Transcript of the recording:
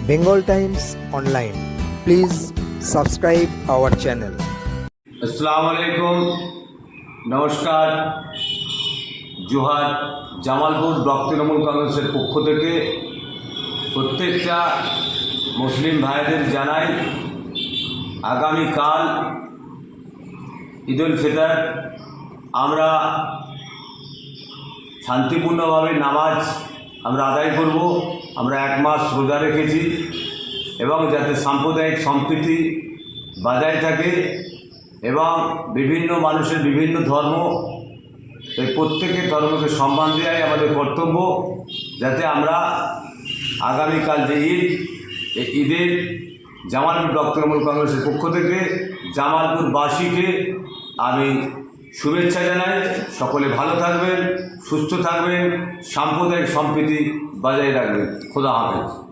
Bengal Times Online. Please subscribe our channel. আসসালামু আলাইকুম নমস্কার জোহার জামালপুর ব্লক তৃণমূল কংগ্রেসের পক্ষ থেকে প্রত্যেকটা মুসলিম ভাইদের জানাই আগামীকাল ঈদুল ফিতর আমরা শান্তিপূর্ণভাবে নামাজ আমরা আদায় করব, আমরা এক মাস রোজা রেখেছি এবং যাতে সাম্প্রদায়িক সম্প্রীতি বজায় থাকে এবং বিভিন্ন মানুষের বিভিন্ন ধর্ম, এই প্রত্যেকের ধর্মকে সম্মান দেওয়াই আমাদের কর্তব্য, যাতে আমরা আগামীকাল যে ঈদ, এই ঈদের জামালপুর ব্লক কংগ্রেসের পক্ষ থেকে জামালপুরবাসীকে আমি শুভেচ্ছা জানাই। সকলে ভালো থাকবেন সুস্থ থাকবেন সাম্প্রদায়িক সম্প্রীতি বজায় রাখবেন। খোদা হাফেজ।